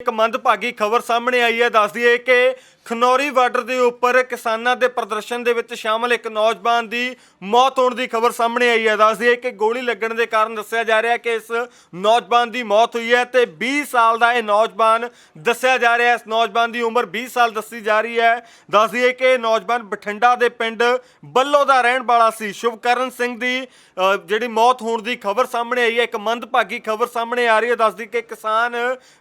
ਇੱਕ ਮੰਦਭਾਗੀ ਖਬਰ ਸਾਹਮਣੇ ਆਈ ਹੈ। ਦੱਸਦੀ ਹੈ ਕਿ ਖਨੌਰੀ ਬਾਰਡਰ ਦੇ ਉੱਪਰ ਕਿਸਾਨਾਂ ਦੇ ਪ੍ਰਦਰਸ਼ਨ ਦੇ ਵਿੱਚ ਸ਼ਾਮਲ ਇੱਕ ਨੌਜਵਾਨ ਦੀ ਮੌਤ ਹੋਣ ਦੀ ਖਬਰ ਸਾਹਮਣੇ ਆਈ ਹੈ। ਦੱਸਦੀ ਹੈ ਕਿ ਗੋਲੀ ਲੱਗਣ ਦੇ ਕਾਰਨ ਦੱਸਿਆ ਜਾ ਰਿਹਾ ਹੈ ਕਿ ਇਸ ਨੌਜਵਾਨ ਦੀ ਮੌਤ ਹੋਈ ਹੈ ਤੇ 20 ਸਾਲ ਦਾ ਇਹ ਨੌਜਵਾਨ ਦੱਸਿਆ ਜਾ ਰਿਹਾ ਹੈ। ਇਸ ਨੌਜਵਾਨ ਦੀ ਉਮਰ 20 ਸਾਲ ਦੱਸੀ ਜਾ ਰਹੀ ਹੈ। ਦੱਸਦੀ ਹੈ ਕਿ ਇਹ ਨੌਜਵਾਨ ਬਠਿੰਡਾ ਦੇ ਪਿੰਡ ਬੱਲੋ ਦਾ ਰਹਿਣ ਵਾਲਾ ਸੀ। ਸ਼ੁਭਕਰਨ ਸਿੰਘ ਦੀ ਜਿਹੜੀ ਮੌਤ ਹੋਣ ਦੀ ਖਬਰ ਸਾਹਮਣੇ ਆਈ ਹੈ। ਇੱਕ ਮੰਦਭਾਗੀ ਖਬਰ ਸਾਹਮਣੇ ਆ ਰਹੀ ਹੈ। ਦੱਸਦੀ ਕਿ ਕਿਸਾਨ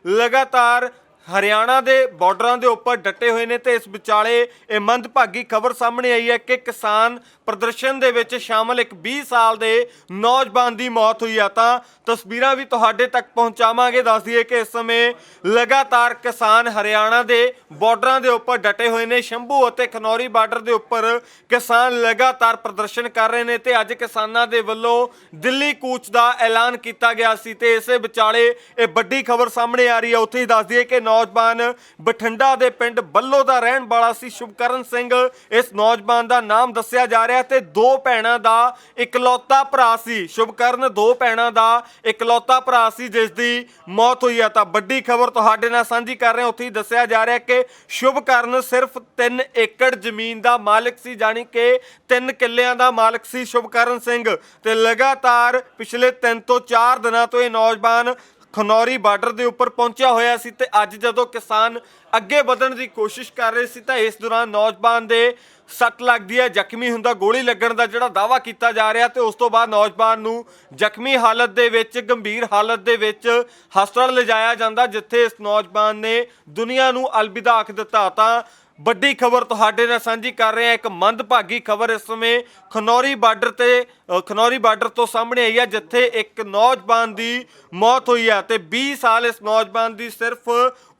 ਲਗਾਤਾਰ lugar ਹਰਿਆਣਾ ਦੇ ਬਾਰਡਰਾਂ ਦੇ ਉੱਪਰ ਡਟੇ ਹੋਏ ਨੇ ਤੇ ਇਸ ਵਿਚਾਲੇ ਇਹ ਮੰਦਭਾਗੀ ਖਬਰ ਸਾਹਮਣੇ ਆਈ ਹੈ ਕਿ ਕਿਸਾਨ ਪ੍ਰਦਰਸ਼ਨ ਦੇ ਵਿੱਚ ਸ਼ਾਮਲ ਇੱਕ 20 ਸਾਲ ਦੇ ਨੌਜਵਾਨ ਦੀ ਮੌਤ ਹੋਈ ਆ। ਤਾਂ ਤਸਵੀਰਾਂ ਵੀ ਤੁਹਾਡੇ ਤੱਕ ਪਹੁੰਚਾਵਾਂਗੇ। ਦੱਸ ਦਈਏ ਕਿ ਇਸ ਸਮੇਂ ਲਗਾਤਾਰ ਕਿਸਾਨ ਹਰਿਆਣਾ ਦੇ ਬਾਰਡਰਾਂ ਦੇ ਉੱਪਰ ਡਟੇ ਹੋਏ ਨੇ। ਸ਼ੰਭੂ ਅਤੇ ਖਨੌਰੀ ਬਾਰਡਰ ਦੇ ਉੱਪਰ ਕਿਸਾਨ ਲਗਾਤਾਰ ਪ੍ਰਦਰਸ਼ਨ ਕਰ ਰਹੇ ਨੇ ਤੇ ਅੱਜ ਕਿਸਾਨਾਂ ਦੇ ਵੱਲੋਂ ਦਿੱਲੀ ਕੂਚ ਦਾ ਐਲਾਨ ਕੀਤਾ ਗਿਆ ਸੀ ਤੇ ਇਸੇ ਵਿਚਾਲੇ ਇਹ ਵੱਡੀ ਖਬਰ ਸਾਹਮਣੇ ਆ ਰਹੀ ਹੈ। ਉੱਥੇ ਹੀ ਦੱਸ ਦਈਏ ਕਿ ਨੌ ਨੌਜਵਾਨ ਬਠਿੰਡਾ ਦੇ ਪਿੰਡ ਬੱਲੋ ਦਾ ਰਹਿਣ ਵਾਲਾ ਸੀ ਸ਼ੁਭਕਰਨ ਸਿੰਘ। ਇਸ ਨੌਜਵਾਨ ਦਾ ਨਾਮ ਦੱਸਿਆ ਜਾ ਰਿਹਾ ਤੇ ਦੋ ਭੈਣਾਂ ਦਾ ਇਕਲੌਤਾ ਭਰਾ ਸੀ। ਸ਼ੁਭਕਰਨ ਦੋ ਭੈਣਾਂ ਦਾ ਇਕਲੌਤਾ ਭਰਾ ਸੀ, ਜਿਸ ਦੀ ਮੌਤ ਹੋਈ ਹੈ। ਤਾਂ ਵੱਡੀ ਖਬਰ ਤੁਹਾਡੇ ਨਾਲ ਸਾਂਝੀ ਕਰ ਰਹੇ ਹਾਂ ਉੱਥੇ ਹੀ ਦੱਸਿਆ ਜਾ ਰਿਹਾ ਕਿ ਸ਼ੁਭਕਰਨ ਸਿਰਫ 3 ਏਕੜ ਜ਼ਮੀਨ ਦਾ ਮਾਲਕ ਸੀ, ਜਾਣੀ ਕਿ 3 ਕਿੱਲਿਆਂ ਦਾ ਮਾਲਕ ਸੀ ਸ਼ੁਭਕਰਨ ਸਿੰਘ। ਤੇ ਲਗਾਤਾਰ ਪਿਛਲੇ 3 ਤੋਂ 4 ਦਿਨਾਂ ਤੋਂ ਇਹ ਨੌਜਵਾਨ ਖਨੌਰੀ ਬਾਰਡਰ ਦੇ ਉੱਪਰ ਪਹੁੰਚਿਆ ਹੋਇਆ ਸੀ ਤੇ ਅੱਜ ਜਦੋਂ ਕਿਸਾਨ ਅੱਗੇ ਵਧਣ ਦੀ ਕੋਸ਼ਿਸ਼ ਕਰ ਰਹੇ ਸੀ ਤਾਂ ਇਸ ਦੌਰਾਨ ਨੌਜਵਾਨ ਦੇ ਸੱਟ ਲੱਗਦੀ ਹੈ, ਜ਼ਖਮੀ ਹੁੰਦਾ, ਗੋਲੀ ਲੱਗਣ ਦਾ ਜਿਹੜਾ ਦਾਵਾ ਕੀਤਾ ਜਾ ਰਿਹਾ ਤੇ ਉਸ ਤੋਂ ਬਾਅਦ ਨੌਜਵਾਨ ਨੂੰ ਜ਼ਖਮੀ ਹਾਲਤ ਦੇ ਵਿੱਚ, ਗੰਭੀਰ ਹਾਲਤ ਦੇ ਵਿੱਚ ਹਸਪਤਾਲ ਲਿਜਾਇਆ ਜਾਂਦਾ, ਜਿੱਥੇ ਇਸ ਨੌਜਵਾਨ ਨੇ ਦੁਨੀਆ ਨੂੰ ਅਲਵਿਦਾ ਆਖ ਦਿੱਤਾ। ਤਾਂ ਵੱਡੀ ਖਬਰ ਤੁਹਾਡੇ ਨਾਲ ਸਾਂਝੀ ਕਰ ਰਹੇ ਹਾਂ ਇੱਕ ਮੰਦਭਾਗੀ ਖਬਰ ਇਸ ਸਮੇਂ ਖਨੌਰੀ ਬਾਰਡਰ ਤੇ ਖਨੌਰੀ ਬਾਰਡਰ ਤੋਂ ਸਾਹਮਣੇ ਆਈ ਹੈ, ਜਿੱਥੇ ਇੱਕ ਨੌਜਵਾਨ ਦੀ ਮੌਤ ਹੋਈ ਹੈ ਤੇ 20 ਸਾਲ ਇਸ ਨੌਜਵਾਨ ਦੀ ਸਿਰਫ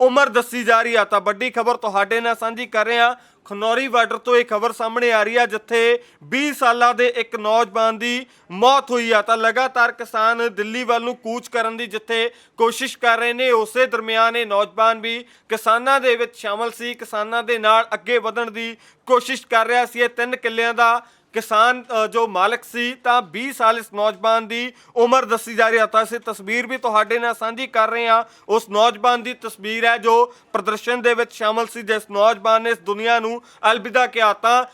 ਉਮਰ ਦੱਸੀ ਜਾ ਰਹੀ ਹੈ। ਤਾਂ ਵੱਡੀ ਖਬਰ ਤੁਹਾਡੇ ਨਾਲ ਸਾਂਝੀ ਕਰ ਰਹੇ ਹਾਂ ਖਨੌਰੀ ਬਾਰਡਰ ਤੋਂ ਇਹ ਖਬਰ ਸਾਹਮਣੇ ਆ ਰਹੀ ਆ, ਜਿੱਥੇ 20 ਸਾਲਾਂ ਦੇ ਇੱਕ ਨੌਜਵਾਨ ਦੀ ਮੌਤ ਹੋਈ ਆ। ਤਾਂ ਲਗਾਤਾਰ ਕਿਸਾਨ ਦਿੱਲੀ ਵੱਲ ਨੂੰ ਕੂਚ ਕਰਨ ਦੀ ਜਿੱਥੇ ਕੋਸ਼ਿਸ਼ ਕਰ ਰਹੇ ਨੇ, ਉਸੇ ਦਰਮਿਆਨ ਇਹ ਨੌਜਵਾਨ ਵੀ ਕਿਸਾਨਾਂ ਦੇ ਵਿੱਚ ਸ਼ਾਮਲ ਸੀ। ਕਿਸਾਨਾਂ ਦੇ ਨਾਲ ਅੱਗੇ ਵਧਣ ਦੀ ਕੋਸ਼ਿਸ਼ ਕਰ ਰਿਹਾ ਸੀ। ਇਹ ਤਿੰਨ ਕਿੱਲਿਆਂ ਦਾ ਕਿਸਾਨ ਜੋ ਮਾਲਕ ਸੀ, ਤਾਂ 20 ਸਾਲ ਇਸ ਨੌਜਵਾਨ ਦੀ ਉਮਰ ਦੱਸੀ ਜਾ ਰਹੀ ਹੈ। ਤਾਂ ਅਸੀਂ ਤਸਵੀਰ ਵੀ ਤੁਹਾਡੇ ਨਾਲ ਸਾਂਝੀ ਕਰ ਰਹੇ ਹਾਂ। ਉਸ ਨੌਜਵਾਨ ਦੀ ਤਸਵੀਰ ਹੈ ਜੋ ਪ੍ਰਦਰਸ਼ਨ ਦੇ ਵਿੱਚ ਸ਼ਾਮਲ ਸੀ, ਜਿਸ ਨੌਜਵਾਨ ਨੇ ਇਸ ਦੁਨੀਆ ਨੂੰ ਅਲਵਿਦਾ ਕਿਹਾ। ਤਾਂ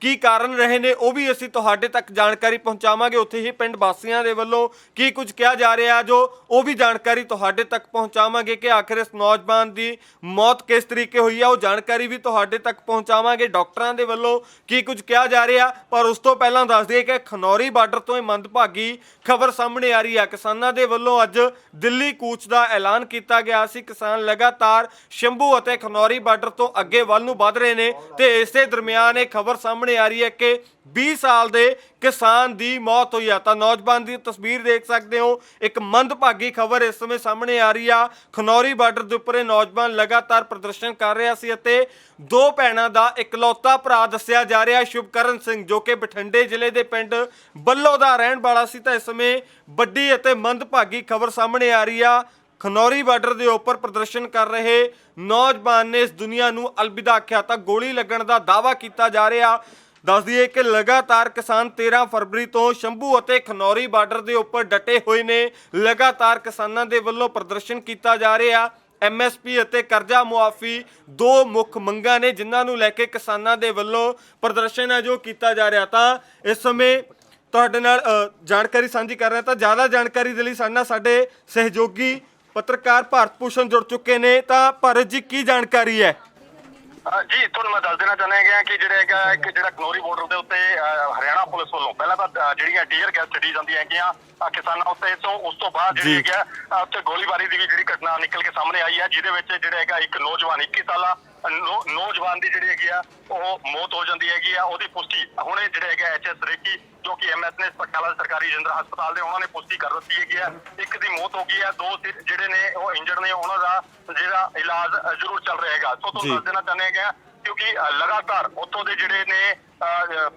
ਕੀ ਕਾਰਨ ਰਹੇ ਨੇ ਉਹ ਵੀ ਅਸੀਂ ਤੁਹਾਡੇ ਤੱਕ ਜਾਣਕਾਰੀ ਪਹੁੰਚਾਵਾਂਗੇ। ਉੱਥੇ ਹੀ ਪਿੰਡ ਵਾਸੀਆਂ ਦੇ ਵੱਲੋਂ ਕੀ ਕੁਝ ਕਿਹਾ ਜਾ ਰਿਹਾ ਜੋ ਉਹ ਵੀ ਜਾਣਕਾਰੀ ਤੁਹਾਡੇ ਤੱਕ ਪਹੁੰਚਾਵਾਂਗੇ ਕਿ ਆਖਿਰ ਇਸ ਨੌਜਵਾਨ ਦੀ ਮੌਤ ਕਿਸ ਤਰੀਕੇ ਹੋਈ ਆ, ਉਹ ਜਾਣਕਾਰੀ ਵੀ ਤੁਹਾਡੇ ਤੱਕ ਪਹੁੰਚਾਵਾਂਗੇ। ਡਾਕਟਰਾਂ ਦੇ ਵੱਲੋਂ ਕੀ ਕੁਝ ਕਿਹਾ ਜਾ ਰਿਹਾ, ਪਰ ਉਸ ਤੋਂ ਪਹਿਲਾਂ ਦੱਸ ਦਈਏ ਕਿ ਖਨੌਰੀ ਬਾਰਡਰ ਤੋਂ ਇਹ ਮੰਦਭਾਗੀ ਖਬਰ ਸਾਹਮਣੇ ਆ ਰਹੀ ਹੈ ਕਿਸਾਨਾਂ ਦੇ ਵੱਲੋਂ ਅੱਜ ਦਿੱਲੀ ਕੂਚ ਦਾ ਐਲਾਨ ਕੀਤਾ ਗਿਆ ਸੀ। ਕਿਸਾਨ ਲਗਾਤਾਰ ਸ਼ੰਭੂ ਅਤੇ ਖਨੌਰੀ ਬਾਰਡਰ ਤੋਂ ਅੱਗੇ ਵੱਲ ਨੂੰ ਵਧ ਰਹੇ ਨੇ ਤੇ ਇਸੇ ਦਰਮਿਆਨ ਇਹ ਖਬਰ ਸਾਹਮਣੇ ਆ ਰਹੀ ਹੈ ਕਿ 20 ਸਾਲ ਦੇ ਕਿਸਾਨ ਦੀ ਮੌਤ ਹੋਈ ਆ। ਤਾਂ ਨੌਜਵਾਨ ਦੀ ਤਸਵੀਰ ਦੇਖ ਸਕਦੇ ਹੋ। ਇੱਕ ਮੰਦਭਾਗੀ ਖਬਰ ਇਸ ਸਮੇਂ ਸਾਹਮਣੇ ਆ ਰਹੀ ਆ। ਖਨੌਰੀ ਬਾਰਡਰ ਦੇ ਉੱਪਰ ਇਹ ਨੌਜਵਾਨ ਲਗਾਤਾਰ ਪ੍ਰਦਰਸ਼ਨ ਕਰ ਰਿਹਾ ਸੀ ਅਤੇ ਦੋ ਭੈਣਾਂ ਦਾ ਇਕਲੌਤਾ ਭਰਾ ਦੱਸਿਆ ਜਾ ਰਿਹਾ ਸ਼ੁਭਕਰਨ ਸਿੰਘ, ਜੋ ਕਿ ਬਠਿੰਡੇ ਜ਼ਿਲ੍ਹੇ ਦੇ ਪਿੰਡ ਬੱਲੋ ਦਾ ਰਹਿਣ ਵਾਲਾ ਸੀ। ਤਾਂ ਇਸ ਸਮੇਂ ਵੱਡੀ ਅਤੇ ਮੰਦਭਾਗੀ ਖਬਰ ਸਾਹਮਣੇ ਆ ਰਹੀ ਆ। ਖਨੌਰੀ ਬਾਰਡਰ ਦੇ ਉੱਪਰ ਪ੍ਰਦਰਸ਼ਨ ਕਰ ਰਹੇ ਨੌਜਵਾਨ ਨੇ ਇਸ ਦੁਨੀਆ ਨੂੰ ਅਲਵਿਦਾ ਆਖਿਆ ਤਾਂ ਗੋਲੀ ਲੱਗਣ ਦਾ ਦਾਵਾ ਕੀਤਾ ਜਾ ਰਿਹਾ। ਦੱਸ ਦਈਏ ਕਿ ਲਗਾਤਾਰ ਕਿਸਾਨ 13 ਫਰਵਰੀ ਤੋਂ ਸ਼ੰਭੂ ਅਤੇ ਖਨੌਰੀ ਬਾਰਡਰ ਦੇ ਉੱਪਰ ਡਟੇ ਹੋਏ ਨੇ। ਲਗਾਤਾਰ ਕਿਸਾਨਾਂ ਦੇ ਵੱਲੋਂ ਪ੍ਰਦਰਸ਼ਨ ਕੀਤਾ ਜਾ ਰਿਹਾ। ਐਮਐਸਪੀ ਅਤੇ ਕਰਜ਼ਾ ਮੁਆਫੀ ਦੋ ਮੁੱਖ ਮੰਗਾਂ ਨੇ ਜਿਨ੍ਹਾਂ ਨੂੰ ਲੈ ਕੇ ਕਿਸਾਨਾਂ ਦੇ ਵੱਲੋਂ ਪ੍ਰਦਰਸ਼ਨ ਹੈ ਜੋ ਕੀਤਾ ਜਾ ਰਿਹਾ। ਤਾਂ ਇਸ ਸਮੇਂ ਤੁਹਾਡੇ ਨਾਲ ਜਾਣਕਾਰੀ ਸਾਂਝੀ ਕਰ ਰਿਹਾ ਤਾਂ ਜ਼ਿਆਦਾ ਜਾਣਕਾਰੀ ਦੇ ਲਈ ਸਾਡੇ ਨਾਲ ਸਾਡੇ ਸਹਿਯੋਗੀ ਪੱਤਰਕਾਰ ਭਾਰਤ ਭੂਸ਼ਣ ਜੁੜ ਚੁੱਕੇ ਨੇ ਤਾਂ ਭਾਰਤ ਜੀ ਕੀ ਜਾਣਕਾਰੀ ਹੈ ਜੀ ਤੁਹਾਨੂੰ ਮੈਂ ਦੱਸ ਦੇਣਾ ਚਾਹੁੰਦਾ ਹੈਗਾ ਕਿ ਜਿਹੜਾ ਹੈਗਾ ਇੱਕ ਜਿਹੜਾ ਕਨੌਰੀ ਬਾਰਡਰ ਦੇ ਉੱਤੇ ਹਰਿਆਣਾ ਪੁਲਿਸ ਵੱਲੋਂ ਪਹਿਲਾਂ ਤਾਂ ਜਿਹੜੀਆਂ ਟੀਅਰ ਗੈਸ ਛੱਡੀ ਜਾਂਦੀਆਂ ਹੈਗੀਆਂ ਕਿਸਾਨਾਂ ਉੱਤੇ ਤੋਂ ਉਸ ਤੋਂ ਬਾਅਦ ਜਿਹੜੀ। ਹੈਗਾ ਉੱਤੇ ਗੋਲੀਬਾਰੀ ਦੀ ਵੀ ਜਿਹੜੀ ਘਟਨਾ ਨਿਕਲ ਕੇ ਸਾਹਮਣੇ ਆਈ ਹੈ ਜਿਹਦੇ ਵਿੱਚ ਜਿਹੜਾ ਹੈਗਾ ਇੱਕ ਨੌਜਵਾਨ 21 ਸਾਲਾ ਨੌ- ਨੌਜਵਾਨ ਦੀ ਜਿਹੜੀ ਹੈਗੀ ਆ ਉਹ ਮੌਤ ਹੋ ਜਾਂਦੀ ਹੈਗੀ ਆ ਉਹਦੀ ਪੁਸ਼ਟੀ ਹੁਣੇ ਜਿਹੜਾ ਹੈਗਾ ਐਚਐਸ ਰੇਕੀ ਜੋ ਕਿ ਐਮਐਸ ਨੇ ਪਟਿਆਲਾ ਸਰਕਾਰੀ ਜਿੰਦਰਾ ਹਸਪਤਾਲ ਦੇ ਉਹਨਾਂ ਨੇ ਪੁਸ਼ਟੀ ਕਰ ਦਿੱਤੀ ਹੈਗੀ ਆ ਇੱਕ ਦੀ ਮੌਤ ਹੋ ਗਈ ਆ ਦੋ ਸਿ- ਜਿਹੜੇ ਨੇ ਉਹ ਇੰਜਰਡ ਨੇ ਉਹਨਾਂ ਦਾ ਜਿਹੜਾ ਇਲਾਜ ਅ, ਜ਼ਰੂਰ ਚੱਲ ਰਿਹਾ ਹੈਗਾ ਸੋ ਜੀ। ਤੁਹਾਨੂੰ ਦੱਸ ਦੇਣਾ ਚਾਹੁੰਦੇ ਹੈਗਾ ਕਿਉਂਕਿ ਲਗਾਤਾਰ ਉੱਥੋਂ ਦੇ ਜਿਹੜੇ ਨੇ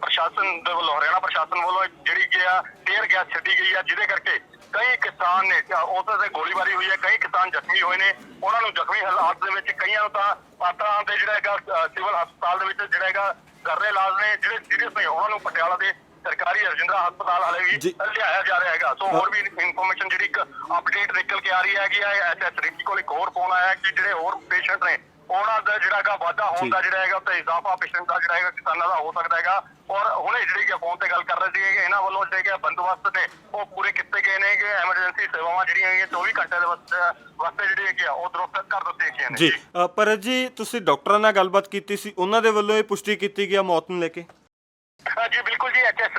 ਪ੍ਰਸ਼ਾਸਨ ਦੇ ਵੱਲੋਂ ਹਰਿਆਣਾ ਪ੍ਰਸ਼ਾਸਨ ਵੱਲੋਂ ਜਿਹੜੀ ਕਿ ਆ ਟੇਅਰ ਗੈਸ ਛੱਡੀ ਗਈ ਆ ਜਿਹਦੇ ਕਰਕੇ ਕਈ ਕਿਸਾਨ ਨੇ ਉਸ ਤੇ ਗੋਲੀਬਾਰੀ ਹੋਈ ਹੈ ਕਈ ਕਿਸਾਨ ਜ਼ਖਮੀ ਹੋਏ ਨੇ। ਉਹਨਾਂ ਨੂੰ ਜ਼ਖਮੀ ਹਾਲਾਤ ਦੇ ਵਿੱਚ ਕਈਆਂ ਨੂੰ ਤਾਂ ਪਾਤਰਾਂ ਦੇ ਜਿਹੜਾ ਹੈਗਾ ਸਿਵਲ ਹਸਪਤਾਲ ਦੇ ਵਿੱਚ ਜਿਹੜਾ ਹੈਗਾ ਕਰ ਇਲਾਜ ਨੇ ਜਿਹੜੇ ਸੀਰੀਅਸ ਨੇ ਉਹਨਾਂ ਨੂੰ ਪਟਿਆਲਾ ਦੇ ਸਰਕਾਰੀ ਰਜਿੰਦਰਾ ਹਸਪਤਾਲ ਹਾਲੇ ਵੀ। ਲਿਆਇਆ ਜਾ ਰਿਹਾ ਹੈਗਾ। ਸੋ ਹੋਰ ਵੀ ਇਨਫੋਰਮੇਸ਼ਨ ਜਿਹੜੀ ਇੱਕ ਅਪਡੇਟ ਨਿਕਲ ਕੇ ਆ ਰਹੀ ਹੈਗੀ ਹੈ ਐਚਐਸ ਰਿੱਕੀ ਕੋਲ ਇੱਕ ਹੋਰ ਫੋਨ ਆਇਆ ਕਿ ਜਿਹੜੇ ਹੋਰ ਪੇਸ਼ੈਂਟ ਨੇ ਉਹਨਾਂ ਦਾ ਜਿਹੜਾ ਹੈਗਾ ਵਾਧਾ ਹੋਣ ਦਾ ਜਿਹੜਾ ਹੈਗਾ ਤੇ ਇਜ਼ਾਫਾ ਪੇਸ਼ੈਂਟ ਦਾ ਜਿਹੜਾ ਹੈਗਾ ਕਿਸਾਨਾਂ ਦਾ ਹੋ ਸਕਦਾ ਹੈਗਾ। ਔਰ ਹੁਣੇ ਜਿਹੜੀ ਕਿ ਫੋਨ ਤੇ ਗੱਲ ਕਰ ਰਹੇ ਸੀ ਕਿ ਇਹਨਾਂ ਵੱਲੋਂ ਜਿਹੜੇ ਕਿ ਬੰਦੋਬਸਤ ਨੇ ਉਹ ਪੂਰੇ ਕੀਤੇ ਗਏ ਨੇ ਕਿ ਐਮਰਜੈਂਸੀ ਸੇਵਾਵਾਂ ਜਿਹੜੀਆਂ ਹੈਗੀਆਂ 24 ਘੰਟੇ ਦੇ ਵਾਸਤੇ ਜਿਹੜੀ ਆ ਉਹ ਦਰੁਸਤ ਕਰ ਦਿੱਤੀਆਂ ਗਈਆਂ ਨੇ। ਜੀ। ਪਰ ਜੀ ਤੁਸੀਂ ਡਾਕਟਰਾਂ ਨਾਲ ਗੱਲਬਾਤ ਕੀਤੀ ਸੀ ਉਹਨਾਂ ਦੇ ਵੱਲੋਂ ਇਹ ਪੁਸ਼ਟੀ ਕੀਤੀ ਗਈ ਆ ਮੌਤ ਨੂੰ ਲੈ ਕੇ ਹਾਂ ਜੀ ਬਿਲਕੁਲ ਜੀ ਐਚਐਸ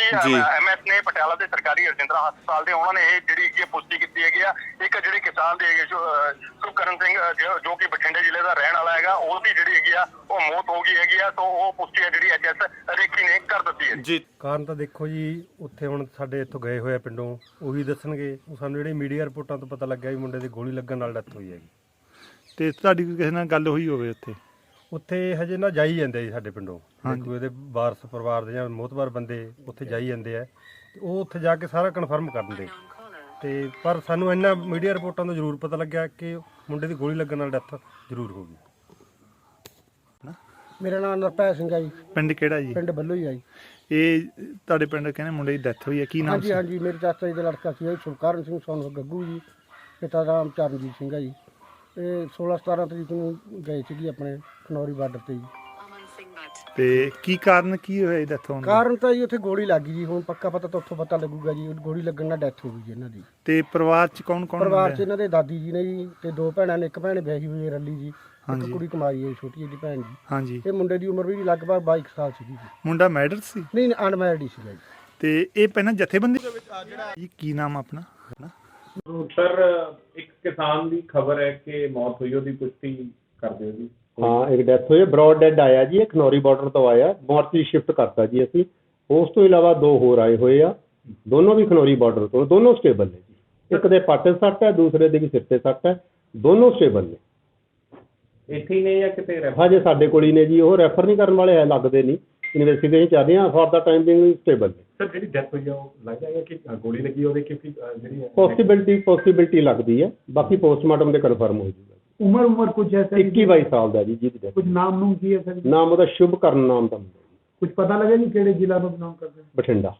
ਰੇਖੀ ਨੇ ਜੋ। ਕਿ ਜੀ। ਐਮਐਸ ਨੇ ਪਟਿਆਲਾ ਦੇ ਸਰਕਾਰੀ ਰਜਿੰਦਰਾ ਹਸਪਤਾਲ ਦੇ ਉਹਨਾਂ ਨੇ ਇਹ ਜਿਹੜੀ ਹੈਗੀ ਹੈ ਪੁਸ਼ਟੀ ਕੀਤੀ ਹੈਗੀ ਆ। ਇੱਕ ਜਿਹੜੇ ਕਿਸਾਨ ਦੇ ਹੈਗੇ ਅਹ, ਸੁਖਕਰਨ ਸਿੰਘ ਅਹ, ਜੋ- ਜੋ ਕਿ ਬਠਿੰਡੇ ਜ਼ਿਲ੍ਹੇ ਦਾ ਰਹਿਣ ਵਾਲਾ ਹੈਗਾ ਉਹਦੀ ਜਿਹੜੀ ਹੈਗੀ ਆ ਉਹ ਮੌਤ ਹੋ ਗਈ ਹੈਗੀ ਆ ਤਾਂ ਉਹ ਪੁਸ਼ਟੀ ਹੈ ਜਿਹੜੀ ਐਚਐਸ ਰੇਖੀ ਨੇ ਕਰ ਦਿੱਤੀ ਹੈ। ਜੀ। ਕਾਰਨ ਤਾਂ ਦੇਖੋ ਜੀ ਉੱਥੇ ਹੁਣ ਸਾਡੇ ਇੱਥੋਂ ਗਏ ਹੋਏ ਆ ਪਿੰਡੋਂ ਉਹੀ ਦੱਸਣਗੇ। ਉਹ ਸਾਨੂੰ ਜਿਹੜੀ ਮੀਡੀਆ ਰਿਪੋਰਟਾਂ ਤੋਂ ਪਤਾ ਲੱਗਿਆ ਵੀ ਮੁੰਡੇ ਦੀ ਗੋਲੀ ਲੱਗਣ ਨਾਲ ਡੈਥ ਹੋਈ ਹੈਗੀ। ਤੇ ਤੁਹਾਡੀ ਕੋਈ ਕਿਸੇ ਨਾਲ ਗੱਲ ਹੋਈ ਹੋਵੇ ਉੱਥੇ? ਉੱਥੇ ਹਜੇ ਨਾ ਜਾਈ ਜਾਂਦੇ ਜੀ ਸਾਡੇ ਪਿੰਡੋਂ। ਦੇਖੋ ਇਹਦੇ ਵਾਰਸ ਪਰਿਵਾਰ ਦੇ ਜਾਂ ਮੋਤਬਰ ਬੰਦੇ ਉੱਥੇ ਜਾਈ ਜਾਂਦੇ ਆ ਤੇ ਉਹ ਉੱਥੇ ਜਾ ਕੇ ਸਾਰਾ ਕਨਫਰਮ ਕਰ ਦਿੰਦੇ। ਤੇ ਪਰ ਸਾਨੂੰ ਇੰਨਾ ਮੀਡੀਆ ਰਿਪੋਰਟਾਂ ਤੋਂ ਜ਼ਰੂਰ ਪਤਾ ਲੱਗਿਆ ਕਿ ਮੁੰਡੇ ਦੀ ਗੋਲੀ ਲੱਗਣ ਨਾਲ ਡੈਥ ਜ਼ਰੂਰ ਹੋ ਗਈ। ਮੇਰਾ ਨਾਮ ਨਰਪੈ ਸਿੰਘ ਹੈ ਜੀ। ਪਿੰਡ ਕਿਹੜਾ ਜੀ? ਪਿੰਡ ਬੱਲੂ ਹੀ ਆ ਜੀ। ਇਹ ਤੁਹਾਡੇ ਪਿੰਡ ਕਹਿੰਦੇ ਮੁੰਡੇ ਦੀ ਡੈਥ ਹੋਈ ਹੈ ਕੀ ਨਾਮ ਹਾਂਜੀ ਸੀ? ਹਾਂਜੀ ਮੇਰੇ ਚਾਚਾ ਜੀ ਦਾ ਲੜਕਾ ਸੀ ਜੀ ਸੁਖਕਰਨ ਸਿੰਘ ਸੋਨ ਗੱਗੂ ਜੀ ਪਿਤਾ ਦਾ ਨਾਮ ਚਰਨਜੀਤ ਸਿੰਘ ਹੈ ਜੀ। ਇਹ 16 17 ਤਰੀਕ ਨੂੰ ਗਏ ਸੀਗੇ ਆਪਣੇ ਖਨੌਰੀ ਬਾਰਡਰ ਤੇ ਜੀ। ਤੇ ਕੀ ਕਾਰਨ ਕੀ ਹੋਇਆ ਇਹ ਡੈਥ ਹੋਣ ਦਾ? ਕਾਰਨ ਤਾਂ ਜੀ ਉੱਥੇ ਗੋਲੀ ਲੱਗ ਜੀ ਹੁਣ ਪੱਕਾ ਪਤਾ ਤਾਂ ਉੱਥੋਂ ਪਤਾ ਲੱਗੂਗਾ ਜੀ ਗੋਲੀ ਲੱਗਣ ਨਾਲ ਡੈਥ ਹੋ ਗਈ ਜੀ ਇਹਨਾਂ ਦੀ। ਤੇ ਪਰਿਵਾਰ ਚ ਕੌਣ ਕੌਣ ਪਰਿਵਾਰ 'ਚ? ਇਹਨਾਂ ਦੇ ਦਾਦੀ ਜੀ ਨੇ ਜੀ ਤੇ ਦੋ ਭੈਣਾਂ ਨੇ ਇੱਕ ਭੈਣ ਵਿਆਹੀ ਹੋਈ ਹੈ ਰੱਲੀ ਜੀ ਇੱਕ। ਕੁੜੀ ਕੁਮਾਰੀ ਹੈ ਜੀ, ਛੋਟੀ ਜਿਹੀ ਭੈਣ ਜੀ। ਹਾਂਜੀ। ਤੇ ਮੁੰਡੇ ਦੀ ਉਮਰ ਵੀ ਲਗਭਗ 22 ਕੁ ਸਾਲ ਸੀਗੀ ਜੀ। ਮੁੰਡਾ ਮੈਡਰ ਸੀ? ਨਹੀਂ ਅਨਮੈਰਿਡ ਹੀ ਸੀਗਾ ਜੀ। ਤੇ ਇਹ ਪਹਿਲਾਂ ਜਥੇਬੰਦੀ ਦੇ ਵਿੱਚ ਜੀ ਕੀ ਨਾਮ ਆਪਣਾ? ਹਨਾ? ਸਰ ਇੱਕ ਕਿਸਾਨ ਦੀ ਖਬਰ ਹੈ ਕਿ ਮੌਤ ਹੋਈ ਉਹਦੀ ਪੁਸ਼ਟੀ ਕਰ ਦਿਓ ਜੀ। ਹਾਂ ਇੱਕ ਡੈਥ ਹੋਈ ਬ੍ਰੌਡ ਡੈਡ ਆਇਆ ਜੀ ਇਹ ਖਨੌਰੀ ਬਾਰਡਰ ਤੋਂ ਆਇਆ ਮੋਰਚੀ ਸ਼ਿਫਟ ਕਰਤਾ ਜੀ ਅਸੀਂ। ਉਸ ਤੋਂ ਇਲਾਵਾ ਦੋ ਹੋਰ ਆਏ ਹੋਏ ਆ ਦੋਨੋਂ ਵੀ ਖਨੌਰੀ ਬਾਰਡਰ ਤੋਂ ਦੋਨੋਂ ਸਟੇਬਲ ਨੇ ਜੀ। ਇੱਕ ਦੇ ਪੱਟ ਸੱਟ ਹੈ ਦੂਸਰੇ ਦੇ ਵੀ ਸਿਰ ਤੇ ਸੱਟ ਹੈ ਦੋਨੋਂ ਸਟੇਬਲ ਨੇ। ਇੱਥੇ ਹੀ ਨੇ ਜਾਂ ਕਿਤੇ ਰਹਿ ਹਜੇ ਸਾਡੇ ਕੋਲ ਹੀ ਨੇ ਜੀ ਉਹ ਰੈਫਰ ਨਹੀਂ ਕਰਨ ਵਾਲੇ ਹੈ ਲੱਗਦੇ ਨਹੀਂ। ਇਨਵੈਸਟੀਗੇਸ਼ਨ ਚੱਲ ਰਹੀ ਆ for the time being stable ਨੇ ਸਰ ਜਿਹੜੀ ਡੈਥ ਹੋਈ ਆ ਉਹ ਲੱਗ ਜਾਏਗਾ ਕਿ ਗੋਲੀ ਲੱਗੀ ਉਹਦੇ ਕਿਉਂਕਿ ਜਿਹੜੀ ਹੈ- ਪੋਸਿਬਿਲਿਟੀ ਪੋਸਿਬਿਲਿਟੀ ਲੱਗਦੀ ਹੈ। ਬਾਕੀ ਪੋਸਟਮਾਰਟਮ ਦੇ ਕਨਫਰਮ ਹੋ ਜੂਗਾ ਉਮਰ ਉਮਰ ਕੁਝ ਐਸਾ 21 22 ਸਾਲ ਦਾ ਜੀ ਜਿਹਦੀ death ਕੁਝ ਨਾਮ ਨੂੰ ਕੀ ਹੈ ਸਰ? ਨਾਮ ਉਹਦਾ ਸ਼ੁਭ ਕਰਨ ਨਾਮ ਦਾ ਜੀ, ਕੁਝ ਪਤਾ ਲੱਗਾ ਨਹੀਂ ਕਿਹੜੇ ਜ਼ਿਲ੍ਹਾ ਤੋਂ ਬਿਲੋਂਗ ਕਰਦੇ ਬਠਿੰਡਾ।